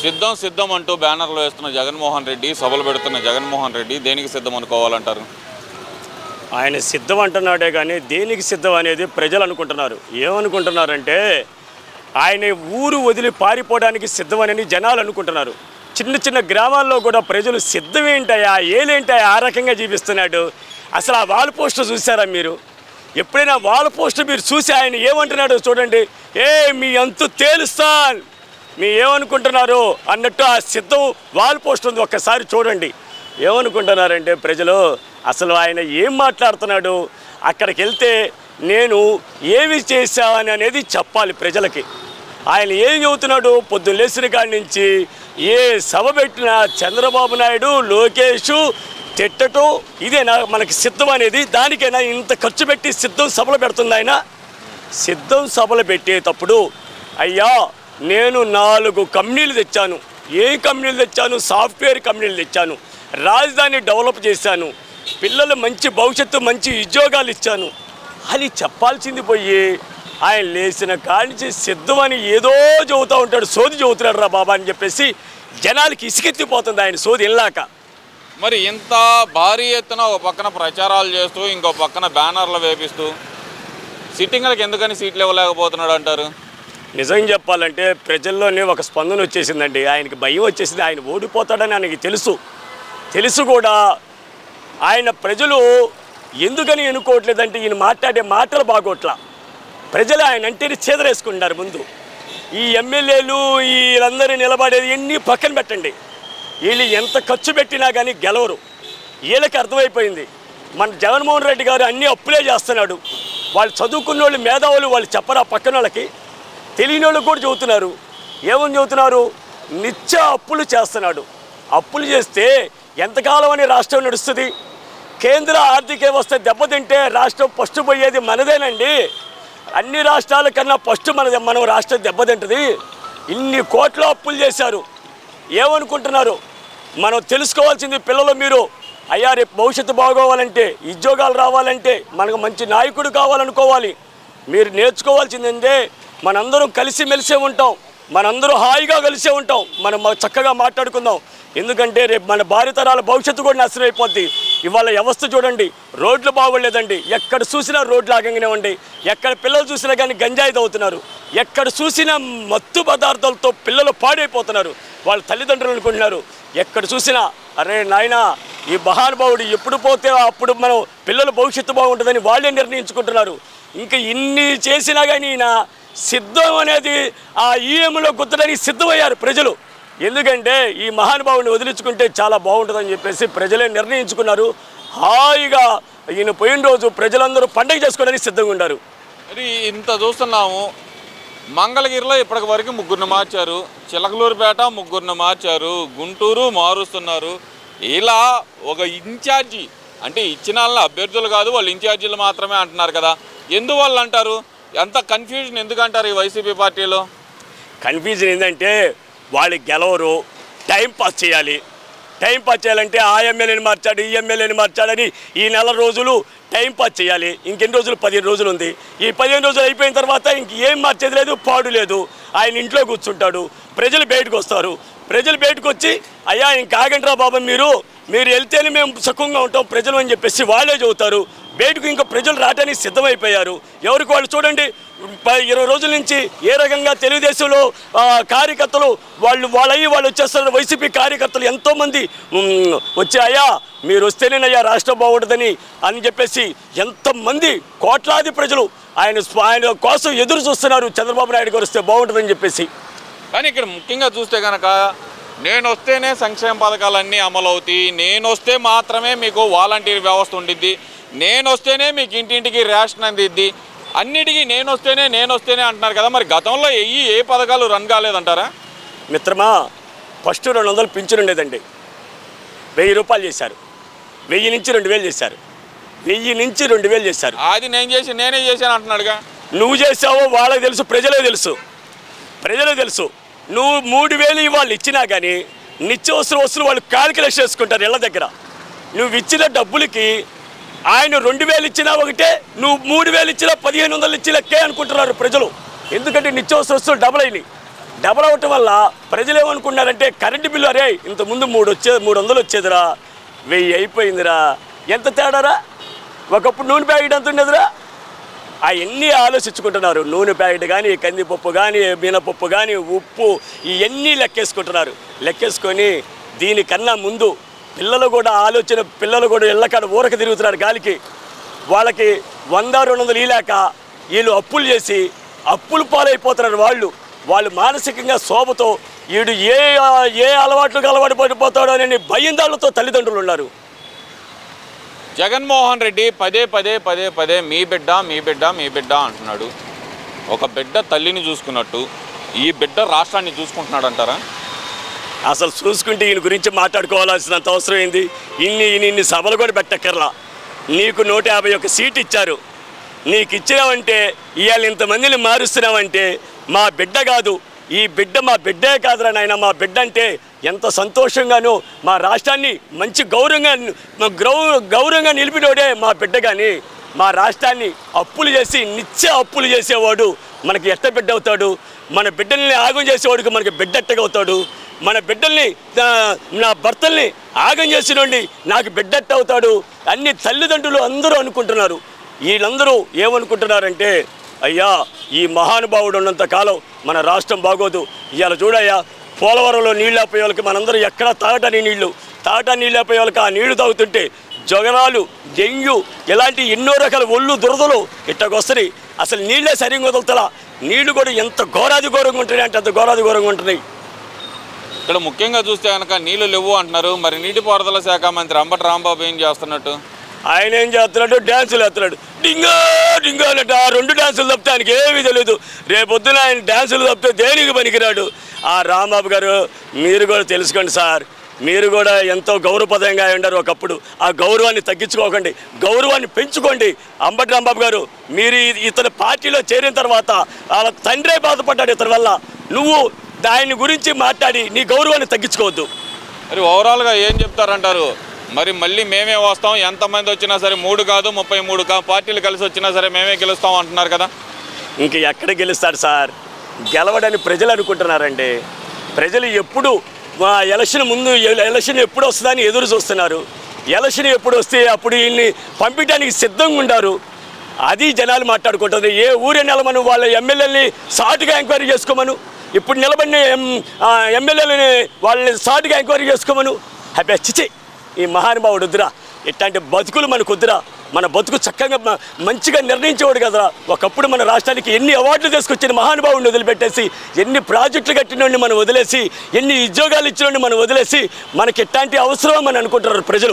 సిద్ధం సిద్ధం అంటూ బ్యానర్లు వేస్తున్న జగన్మోహన్ రెడ్డి సభలు పెడుతున్న జగన్మోహన్ రెడ్డి దేనికి సిద్ధం అనుకోవాలంటారు? ఆయన సిద్ధం అంటున్నాడే కానీ దేనికి సిద్ధం అనేది ప్రజలు అనుకుంటున్నారు. ఏమనుకుంటున్నారంటే ఆయన ఊరు వదిలి పారిపోవడానికి సిద్ధమని జనాలు అనుకుంటున్నారు. చిన్న చిన్న గ్రామాల్లో కూడా ప్రజలు సిద్ధమేంటయా ఏలేంటయా ఆ రకంగా జీవిస్తున్నాడు. అసలు ఆ వాల్ పోస్టర్ చూసారా మీరు? ఎప్పుడైనా వాల్ పోస్టర్ మీరు చూసి ఆయన ఏమంటున్నాడో చూడండి. ఏ మీ అంతు తేలుస్తాన్! మీ ఏమనుకుంటున్నారు అన్నట్టు ఆ సిద్ధం వాల్ పోస్ట్ ఉంది ఒక్కసారి చూడండి. ఏమనుకుంటున్నారంటే ప్రజలు అసలు ఆయన ఏం మాట్లాడుతున్నాడు? అక్కడికి వెళ్తే నేను ఏమి చేశాను అనేది చెప్పాలి ప్రజలకి. ఆయన ఏం చెబుతున్నాడు పొద్దున్న లేచిన కాడి నుంచి ఏ సభ పెట్టినా చంద్రబాబు నాయుడు లోకేష్ తిట్టటం ఇదేనా మనకి సిద్ధం అనేది? దానికైనా ఇంత ఖర్చు పెట్టి సిద్ధం సభలు పెడుతుంది ఆయన? సిద్ధం సభలు పెట్టేటప్పుడు అయ్యా నేను నాలుగు కంపెనీలు తెచ్చాను. ఏ కంపెనీలు తెచ్చాను? సాఫ్ట్వేర్ కంపెనీలు తెచ్చాను. రాజధాని డెవలప్ చేశాను. పిల్లలు మంచి భవిష్యత్తు మంచి ఉద్యోగాలు ఇచ్చాను. అని చెప్పాల్సింది పోయి ఆయన లేచిన కాడించి సిద్ధమని ఏదో చెబుతూ ఉంటాడు. సోది చదువుతున్నాడు రా బాబా అని చెప్పేసి జనాలకి ఇసుకెత్తిపోతుంది ఆయన సోది వెళ్ళాక మరి ఇంత భారీ ఎత్తున ఒక పక్కన ప్రచారాలు చేస్తూ ఇంకో పక్కన బ్యానర్లు వేపిస్తూ సిట్టింగ్లకు ఎందుకని సీట్లు ఇవ్వలేకపోతున్నాడు అంటారు? నిజం చెప్పాలంటే ప్రజల్లోనే ఒక స్పందన వచ్చేసిందండి. ఆయనకి భయం వచ్చేసింది. ఆయన ఓడిపోతాడని ఆయనకి తెలుసు. తెలుసు కూడా ఆయన ప్రజలు ఎందుకని ఎన్నుకోవట్లేదంటే ఈయన మాట్లాడే మాటలు బాగోట్ల. ప్రజలు ఆయన అంటేనే చేదరేసుకుంటున్నారు ముందు. ఈ ఎమ్మెల్యేలు వీళ్ళందరూ నిలబడేది ఎన్ని పక్కన పెట్టండి. వీళ్ళు ఎంత ఖర్చు పెట్టినా కానీ గెలవరు. వీళ్ళకి అర్థమైపోయింది. మన జగన్మోహన్ రెడ్డి గారు అన్నీ అప్పులే చేస్తున్నాడు. వాళ్ళు చదువుకున్న వాళ్ళు మేధావులు వాళ్ళు చెప్పరా పక్కన వాళ్ళకి తెలియని వాళ్ళు కూడా చెబుతున్నారు ఏమని చెబుతున్నారు నిత్య అప్పులు చేస్తున్నాడు. అప్పులు చేస్తే ఎంతకాలం అని రాష్ట్రం నడుస్తుంది? కేంద్ర ఆర్థిక వ్యవస్థ దెబ్బతింటే రాష్ట్రం ఫస్ట్ పోయేది మనదేనండి. అన్ని రాష్ట్రాల కన్నా ఫస్ట్ మన మనం రాష్ట్రం దెబ్బతింటుంది. ఇన్ని కోట్ల అప్పులు చేశారు. ఏమనుకుంటున్నారు? మనం తెలుసుకోవాల్సింది పిల్లలు మీరు. అయ్యా రేపు భవిష్యత్తు బాగోవాలంటే ఉద్యోగాలు రావాలంటే మనకు మంచి నాయకుడు కావాలనుకోవాలి. మీరు నేర్చుకోవాల్సిందంటే మనందరం కలిసిమెలిసే ఉంటాం. మనందరూ హాయిగా కలిసే ఉంటాం. మనం చక్కగా మాట్లాడుకుందాం. ఎందుకంటే రేపు మన భారతరాల భవిష్యత్తు కూడా నాశనం అయిపోద్ది. ఇవాళ వ్యవస్థ చూడండి. రోడ్లు బాగోలేదండి. ఎక్కడ చూసినా రోడ్లు ఆగంగానే ఉండి. ఎక్కడ పిల్లలు చూసినా కానీ గంజాయి తవ్వుతున్నారు. ఎక్కడ చూసినా మత్తు పదార్థాలతో పిల్లలు పాడైపోతున్నారు. వాళ్ళ తల్లిదండ్రులు అనుకుంటున్నారు. ఎక్కడ చూసినా అరే నాయనా ఈ మహానుభావుడు ఎప్పుడు పోతే అప్పుడు మనం పిల్లల భవిష్యత్తు బాగుంటుందని వాళ్ళే నిర్ణయించుకుంటున్నారు. ఇంకా ఇన్ని చేసినా కానీ నా సిద్ధం అనేది ఆ ఈఎంలో గుద్దడానికి సిద్ధమయ్యారు ప్రజలు. ఎందుకంటే ఈ మహానుభావుని వదిలించుకుంటే చాలా బాగుంటుందని చెప్పేసి ప్రజలే నిర్ణయించుకున్నారు. హాయిగా ఈయన పోయిన రోజు ప్రజలందరూ పండగ చేసుకోవడానికి సిద్ధంగా ఉన్నారు మరి ఇంత చూస్తున్నాము. మంగళగిరిలో ఇప్పటి వరకు ముగ్గురిని మార్చారు. చిలకలూరుపేట ముగ్గురిని మార్చారు. గుంటూరు మారుస్తున్నారు. ఇలా ఒక ఇన్ఛార్జి అంటే ఇచ్చిన వాళ్ళ అభ్యర్థులు కాదు వాళ్ళు ఇన్ఛార్జీలు మాత్రమే అంటున్నారు కదా. ఎందువల్ల అంటారు? ఎంత కన్ఫ్యూజన్ ఎందుకు అంటారు ఈ వైసీపీ పార్టీలో? కన్ఫ్యూజన్ ఏంటంటే వాళ్ళు గెలవరు టైం పాస్ చేయాలి. టైం పాస్ చేయాలంటే ఆ ఎమ్మెల్యేని మార్చాడు ఈ ఎమ్మెల్యేని మార్చాడని ఈ నెల రోజులు టైం పాస్ చేయాలి. ఇంకెన్ని రోజులు? పదిహేను రోజులు ఉంది. ఈ పదిహేను రోజులు అయిపోయిన తర్వాత ఇంక ఏం మార్చేది లేదు పాడు లేదు. ఆయన ఇంట్లో కూర్చుంటాడు ప్రజలు బయటకు వస్తారు. ప్రజలు బయటకు వచ్చి అయ్యా ఇంకా ఆగండిరా బాబు మీరు. మీరు వెళ్తేనే మేము సుఖంగా ఉంటాం ప్రజలు అని చెప్పేసి వాళ్ళే చెబుతారు. బయటకు ఇంకా ప్రజలు రావడానికి సిద్ధమైపోయారు. ఎవరికి వాళ్ళు చూడండి ఇరవై రోజుల నుంచి ఏ రకంగా తెలుగుదేశంలో కార్యకర్తలు వాళ్ళు వాళ్ళయ్యి వాళ్ళు వచ్చేస్తున్నారు వైసీపీ కార్యకర్తలు ఎంతోమంది వచ్చాయా? అయ్యా మీరు వస్తేనేనయ్యా రాష్ట్రం బాగుంటుందని అని చెప్పేసి ఎంతమంది కోట్లాది ప్రజలు ఆయన ఆయన కోసం ఎదురు చూస్తున్నారు. చంద్రబాబు నాయుడు గారు వస్తే బాగుంటుందని చెప్పేసి. కానీ ఇక్కడ ముఖ్యంగా చూస్తే కనుక నేను వస్తేనే సంక్షేమ పథకాలన్నీ అమలు అవుతాయి నేను వస్తే మాత్రమే మీకు వాలంటీర్ వ్యవస్థ ఉండిద్ది. నేను వస్తేనే మీకు ఇంటింటికి రేషన్ అందిద్ది. అన్నిటికీ నేను వస్తేనే నేను వస్తేనే అంటున్నారు కదా. మరి గతంలో ఏ ఏ పథకాలు రన్ కాలేదంటారా? మిత్రమా ఫస్ట్ రెండు వందలు పింఛన్ ఉండేదండి. వెయ్యి రూపాయలు చేశారు. వెయ్యి నుంచి రెండు వేలు చేశారు. వెయ్యి నుంచి రెండు వేలు చేశారు. అది నేను చేసి నేనే చేశాను అంటున్నాడుగా. నువ్వు చేసావో వాళ్ళకి తెలుసు ప్రజలే తెలుసు. ప్రజలే తెలుసు. నువ్వు మూడు వేలు వాళ్ళు ఇచ్చినా కానీ నిత్యవసర వస్తువులు వాళ్ళు క్యాలిక్యులేషన్ చేసుకుంటారు ఇళ్ళ దగ్గర. నువ్వు ఇచ్చిన డబ్బులకి ఆయన రెండు వేలు ఇచ్చినా ఒకటే నువ్వు మూడు వేలు ఇచ్చినా పదిహేను వందలు ఇచ్చినా కే అనుకుంటున్నారు ప్రజలు. ఎందుకంటే నిత్యవసర వస్తువులు డబుల్ అయినాయి. డబుల్ అవటం వల్ల ప్రజలు ఏమనుకున్నారంటే కరెంటు బిల్లు అరే ఇంతకుముందు మూడు వచ్చే మూడు వందలు వచ్చేదిరా వెయ్యి అయిపోయిందిరా. ఎంత తేడారా? ఒకప్పుడు నూనె ప్యాకెట్ ఎంత ఉండేదిరా? అవన్నీ ఆలోచించుకుంటున్నారు. నూనె ప్యాకెట్ కానీ కందిపప్పు కానీ మినపప్పు కానీ ఉప్పు ఇవన్నీ లెక్కేసుకుంటున్నారు. లెక్కేసుకొని దీనికన్నా ముందు పిల్లలు కూడా ఆలోచన పిల్లలు కూడా ఇళ్ళకాడ ఊరక తిరుగుతున్నారు గాలికి. వాళ్ళకి వంద రెండు వందలు ఇలాక వీళ్ళు అప్పులు చేసి అప్పులు పాలైపోతున్నారు వాళ్ళు. వాళ్ళు మానసికంగా శోభతో వీడు ఏ ఏ అలవాట్లకు అలవాటు పడిపోతాడో అని భయం దాళ్ళతో తల్లిదండ్రులు ఉన్నారు జగన్మోహన్ రెడ్డి పదే పదే పదే పదే మీ బిడ్డ మీ బిడ్డ మీ బిడ్డ అంటున్నాడు. ఒక బిడ్డ తల్లిని చూసుకున్నట్టు ఈ బిడ్డ రాష్ట్రాన్ని చూసుకుంటున్నాడు అంటారా అసలు చూసుకుంటే ఈయన గురించి మాట్లాడుకోవాల్సినంత అవసరం ఏంది? ఇన్ని ఇన్ని ఇన్ని సభలు కూడా పెట్టక్కర్లా. నీకు నూట యాభై ఒక్క సీట్ ఇచ్చారు. నీకు ఇచ్చినావంటే ఇవాళ ఇంతమందిని మారుస్తున్నావంటే మా బిడ్డ కాదు ఈ బిడ్డ మా బిడ్డే కాదురా నాయన మా బిడ్డ అంటే ఎంత సంతోషంగానో మా రాష్ట్రాన్ని మంచి గౌరవంగా గౌ గౌరవంగా నిలిపినోడే మా బిడ్డ కానీ మా రాష్ట్రాన్ని అప్పులు చేసి నిత్య అప్పులు చేసేవాడు మనకి ఎట్ట బిడ్డ అవుతాడు? మన బిడ్డల్ని ఆగం చేసేవాడికి మనకి బిడ్డ ఎట్టగా అవుతాడు? మన బిడ్డల్ని నా భర్తల్ని ఆగం చేసినోండి నాకు బిడ్డ ఎట్ట అవుతాడు అన్ని తల్లిదండ్రులు అందరూ అనుకుంటున్నారు. వీళ్ళందరూ ఏమనుకుంటున్నారంటే అయ్యా ఈ మహానుభావుడు ఉన్నంత కాలం మన రాష్ట్రం బాగోదు. ఇవాళ చూడయ్యా పోలవరంలో నీళ్ళు ఆపే వాళ్ళకి మనందరం ఎక్కడ తాగటానికి నీళ్ళు తాగటానికి నీళ్ళు ఆపే వాళ్ళకి ఆ నీళ్ళు తాగుతుంటే జగనాలు డెంగ్యూ ఇలాంటి ఎన్నో రకాల ఒళ్ళు దురదలు ఇట్టకొస్తాయి అసలు నీళ్ళే సరిగ్గా వదులుతలా. నీళ్ళు కూడా ఎంత ఘోరాది ఘోరంగా ఉంటున్నాయి అంటే అంత ఘోరాది ఘోరంగా ఉంటున్నాయి. ఇక్కడ ముఖ్యంగా చూస్తే కనుక నీళ్ళు లేవు అంటున్నారు. మరి నీటిపారుదల శాఖ మంత్రి అంబటి రాంబాబు ఏం చేస్తున్నట్టు? ఆయన ఏం చేస్తున్నాడు? డ్యాన్సులు వేస్తున్నాడు. డింగా! డింగా రెండు డ్యాన్సులు తప్పితే ఆయనకి ఏమీ తెలియదు రేపొద్దున ఆయన డ్యాన్సులు తప్పితే దేనికి పనికిరాడు? ఆ రాంబాబు గారు మీరు కూడా తెలుసుకోండి సార్. మీరు కూడా ఎంతో గౌరవపదంగా ఉండరు ఒకప్పుడు. ఆ గౌరవాన్ని తగ్గించుకోకండి. గౌరవాన్ని పెంచుకోండి. అంబటి రాంబాబు గారు మీరు ఇతని పార్టీలో చేరిన తర్వాత వాళ్ళ తండ్రే బాధపడ్డాడు ఇతని వల్ల. నువ్వు దాని గురించి మాట్లాడి నీ గౌరవాన్ని తగ్గించుకోవద్దు. మరి ఓవరాల్గా ఏం చెప్తారంటారు? మరి మళ్ళీ మేమే వస్తాం. ఎంతమంది వచ్చినా సరే మూడు కాదు ముప్పై మూడు కా పార్టీలు కలిసి వచ్చినా సరే మేమే గెలుస్తాం అంటున్నారు కదా. ఇంక ఎక్కడ గెలుస్తాడు సార్? గెలవడని ప్రజలు అనుకుంటున్నారండి. ప్రజలు ఎప్పుడు మా ఎలక్షన్ ముందు ఎలక్షన్ ఎప్పుడు వస్తుందని ఎదురు చూస్తున్నారు. ఎలక్షన్ ఎప్పుడు వస్తే అప్పుడు వీళ్ళని పంపించడానికి సిద్ధంగా ఉండారు. అది జనాలు మాట్లాడుకుంటుంది. ఏ ఊరే నిలమను? వాళ్ళ ఎమ్మెల్యేలని సాటుగా ఎంక్వైరీ చేసుకోమను? ఇప్పుడు నిలబడిన ఎమ్మెల్యేలని వాళ్ళని సాటుగా ఎంక్వైరీ చేసుకోమను? అబ్బే చిచి! ఈ మహానుభావుడు వద్దురా. ఇట్లాంటి బతుకులు మనకు వద్దురా. మన బతుకు చక్కగా మంచిగా నిర్ణయించేవాడు కదరా. ఒకప్పుడు మన రాష్ట్రానికి ఎన్ని అవార్డులు తీసుకొచ్చిన మహానుభావుడిని వదిలిపెట్టేసి ఎన్ని ప్రాజెక్టులు కట్టినోడిని మనం వదిలేసి ఎన్ని ఉద్యోగాలు ఇచ్చినోడిని మనం వదిలేసి మనకి ఎట్లాంటి అవసరం అని అనుకుంటున్నారు ప్రజలు.